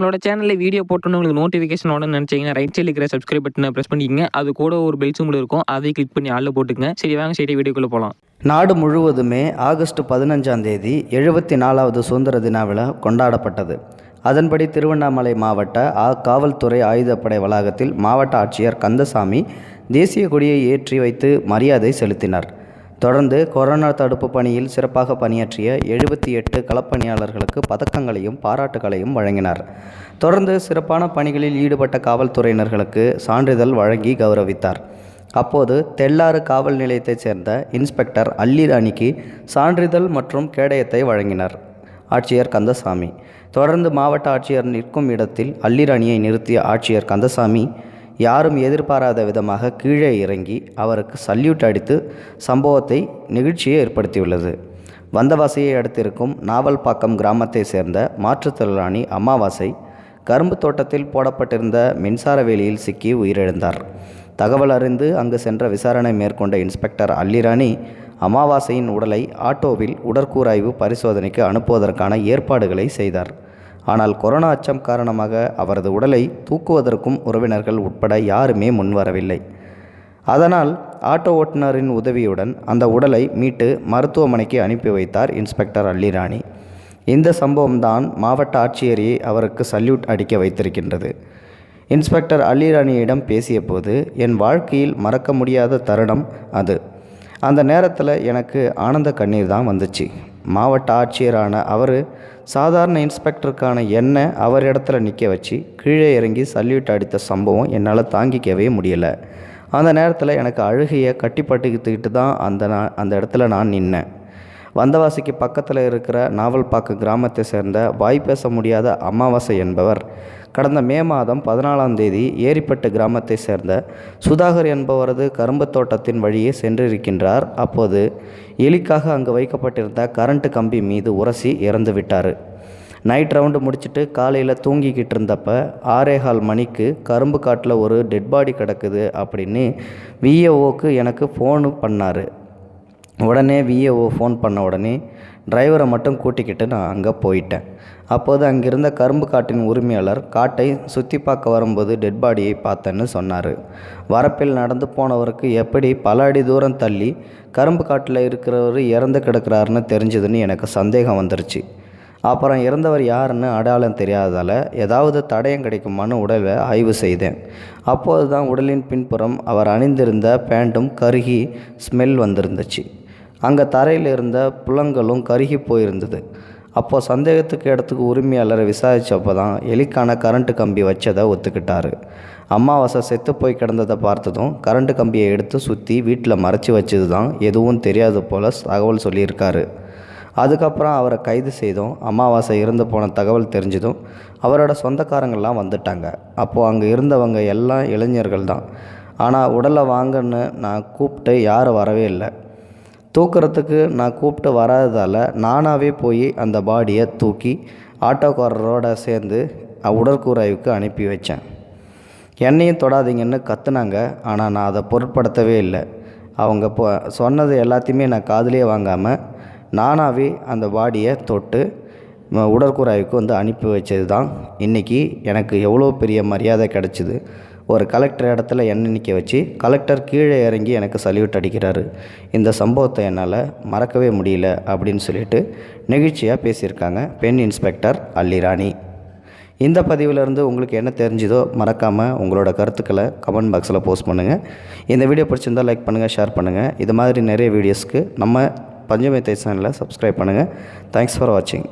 நம்மளோட சேனலில் வீடியோ போட்டோன்னு உங்களுக்கு நோட்டிஃபிகேஷன் உடனே நினச்சிங்கன்னா ரைட் சைடில் இருக்கிற சப்ஸ்கிரைப் பட்டனை ப்ரெஸ் பண்ணிக்கங்க. அது கூட ஒரு பெல் சிம்பிள் இருக்கும். அதை கிளிக் பண்ணி ஆளில் போட்டுக்கங்க. சரி வாங்க சரி வீடியோக்குள்ளே போகலாம் நாடு முழுவதுமே ஆகஸ்ட் பதினஞ்சாம் தேதி எழுபத்தி நாலாவது சுதந்திர தின விழா கொண்டாடப்பட்டது. அதன்படி திருவண்ணாமலை மாவட்ட ஆ காவல்துறை ஆயுதப்படை வளாகத்தில் மாவட்ட ஆட்சியர் கந்தசாமி தேசிய கொடியை ஏற்றி வைத்து மரியாதை செலுத்தினார். தொடர்ந்து கொரோனா தடுப்பு பணியில் சிறப்பாக பணியாற்றிய எழுபத்தி எட்டு களப்பணியாளர்களுக்கு பதக்கங்களையும் பாராட்டுகளையும் வழங்கினார். தொடர்ந்து சிறப்பான பணிகளில் ஈடுபட்ட காவல்துறையினர்களுக்கு சான்றிதழ் வழங்கி கௌரவித்தார். அப்போது தெள்ளாறு காவல் நிலையத்தைச் சேர்ந்த இன்ஸ்பெக்டர் அல்லிராணிக்கு சான்றிதழ் மற்றும் கேடயத்தை வழங்கினார். ஆட்சியர் கந்தசாமி. தொடர்ந்து மாவட்ட ஆட்சியர் நிற்கும் இடத்தில் அல்லிராணியை நிறுத்திய ஆட்சியர் கந்தசாமி யாரும் எதிர்பாராத விதமாக கீழே இறங்கி அவருக்கு சல்யூட் அடித்து சம்பவத்தை நிகழ்ச்சியை ஏற்படுத்தியுள்ளது. வந்தவாசியை அடுத்திருக்கும் நாவல்பாக்கம் கிராமத்தை சேர்ந்த மாற்றுத்திறனாளி அமாவாசை கரும்பு தோட்டத்தில் போடப்பட்டிருந்த மின்சார வேலியில் சிக்கி உயிரிழந்தார். தகவல் அறிந்து அங்கு சென்ற விசாரணை மேற்கொண்ட இன்ஸ்பெக்டர் அல்லிராணி அமாவாசையின் உடலை ஆட்டோவில் உடற்கூராய்வு பரிசோதனைக்கு அனுப்புவதற்கான ஏற்பாடுகளை செய்தார். ஆனால் கொரோனா அச்சம் காரணமாக அவரது உடலை தூக்குவதற்கும் உறவினர்கள் உட்பட யாருமே முன்வரவில்லை. அதனால் ஆட்டோ ஓட்டுநரின் உதவியுடன் அந்த உடலை மீட்டு மருத்துவமனைக்கு அனுப்பி வைத்தார் இன்ஸ்பெக்டர் அள்ளிராணி. இந்த சம்பவம்தான் மாவட்ட ஆட்சியரையே அவருக்கு சல்யூட் அடிக்க வைத்திருக்கின்றது. இன்ஸ்பெக்டர் அள்ளிராணியிடம் பேசியபோது என் வாழ்க்கையில் மறக்க முடியாத தருணம் அது. அந்த நேரத்தில் எனக்கு ஆனந்த கண்ணீர் தான் வந்துச்சு. மாவட்ட ஆட்சியரான அவர் சாதாரண இன்ஸ்பெக்டருக்கான எண்ணை அவர் இடத்துல நிற்க வச்சு கீழே இறங்கி சல்யூட் அடித்த சம்பவம் என்னால் தாங்கிக்கவே முடியலை. அந்த நேரத்தில் எனக்கு அழுகையை கட்டிப்பட்டுக்கிட்டு தான் அந்த நான் அந்த இடத்துல நான் நின்னேன். வந்தவாசிக்கு பக்கத்தில் இருக்கிற நாவல்பாக்கு கிராமத்தை சேர்ந்த வாய் பேச முடியாத அமாவாசை என்பவர் கடந்த மே மாதம் பதினாலாம் தேதி ஏரிப்பட்டு கிராமத்தை சேர்ந்த சுதாகர் என்பவரது கரும்பு தோட்டத்தின் வழியே சென்றிருக்கின்றார். அப்போது எலிக்காக அங்கு வைக்கப்பட்டிருந்த கரண்ட் கம்பி மீது உரசி இறந்துவிட்டார் நைட் ரவுண்டு முடிச்சுட்டு காலையில் தூங்கிக்கிட்டு இருந்தப்ப ஆறேகால் மணிக்கு கரும்பு காட்டில் ஒரு டெட் பாடி கிடக்குது அப்படின்னு விஏஓக்கு எனக்கு ஃபோனு பண்ணார். உடனே விஏஓ ஃபோன் பண்ண உடனே டிரைவரை மட்டும் கூட்டிக்கிட்டு நான் அங்கே போயிட்டேன். அப்போது அங்கிருந்த கரும்பு காட்டின் உரிமையாளர் காட்டை சுற்றி பார்க்க வரும்போது டெட் பாடியை பார்த்தேன்னு சொன்னார். வரப்பில் நடந்து போனவருக்கு எப்படி பல அடி தூரம் தள்ளி கரும்பு காட்டில் இருக்கிறவர் இறந்து கிடக்கிறாருன்னு தெரிஞ்சதுன்னு எனக்கு சந்தேகம் வந்துருச்சு. அப்புறம் இறந்தவர் யாருன்னு அடையாளம் தெரியாததால் ஏதாவது தடயம் கிடைக்குமான்னு உடலை ஆய்வு செய்தேன். அப்போது தான் உடலின் பின்புறம் அவர் அணிந்திருந்த பேண்ட்டும் கருகி ஸ்மெல் வந்திருந்துச்சு. அங்கே தரையில் இருந்த புலங்களும் கருகி போயிருந்தது. அப்போது சந்தேகத்துக்கு இடத்துக்கு உரிமையாளரை விசாரித்தப்போ தான் எலிக்கான கரண்ட்டு கம்பி வச்சதை ஒத்துக்கிட்டார். அமாவாசை செத்து போய் கிடந்ததை பார்த்ததும் கரண்ட்டு கம்பியை எடுத்து சுற்றி வீட்டில் மறைச்சி வச்சது தான் எதுவும் தெரியாது போல் தகவல் சொல்லியிருக்காரு. அதுக்கப்புறம் அவரை கைது செய்தோம் அமாவாசை இறந்து போன தகவல் தெரிஞ்சதும் அவரோட சொந்தக்காரங்கள்லாம் வந்துட்டாங்க. அப்போது அங்கே இருந்தவங்க எல்லாம் இளைஞர்கள் தான் ஆனால் உடலை வாங்கன்னு நான் கூப்பிட்டு யாரும் வரவே இல்லை. தூக்குறதுக்கு நான் கூப்பிட்டு வராததால் நானாகவே போய் அந்த பாடியை தூக்கி ஆட்டோக்காரரோட சேர்ந்து உடற்கூறாய்வுக்கு அனுப்பி வச்சேன். என்னையும் தொடாதீங்கன்னு கத்துனாங்க. ஆனால் நான் அதை பொருட்படுத்தவே இல்லை. அவங்க இப்போ சொன்னது எல்லாத்தையுமே நான் காதுலேயே வாங்காமல் நானாகவே அந்த பாடியை தொட்டு உடற்கூறாய்வுக்கு வந்து அனுப்பி வச்சது தான் இன்றைக்கி எனக்கு எவ்வளோ பெரிய மரியாதை கிடச்சிது. ஒரு கலெக்டர் இடத்துல என்ன நிற்க வச்சு கலெக்டர் கீழே இறங்கி எனக்கு சல்யூட் அடிக்கிறாரு. இந்த சம்பவத்தை என்னால் மறக்கவே முடியல அப்படின்னு சொல்லிட்டு நெகிழ்ச்சியாக பேசியிருக்காங்க பெண் இன்ஸ்பெக்டர் அல்லிராணி இந்த பதிவிலிருந்து உங்களுக்கு என்ன தெரிஞ்சுதோ மறக்காமல் உங்களோட கருத்துக்களை கமெண்ட் பாக்ஸில் போஸ்ட் பண்ணுங்கள் இந்த வீடியோ பிடிச்சிருந்தால் லைக் பண்ணுங்கள் ஷேர் பண்ணுங்கள் இது மாதிரி நிறைய வீடியோஸ்க்கு நம்ம பஞ்சமி சேனலை சப்ஸ்கிரைப் பண்ணுங்கள் தேங்க்ஸ் ஃபார் வாட்சிங்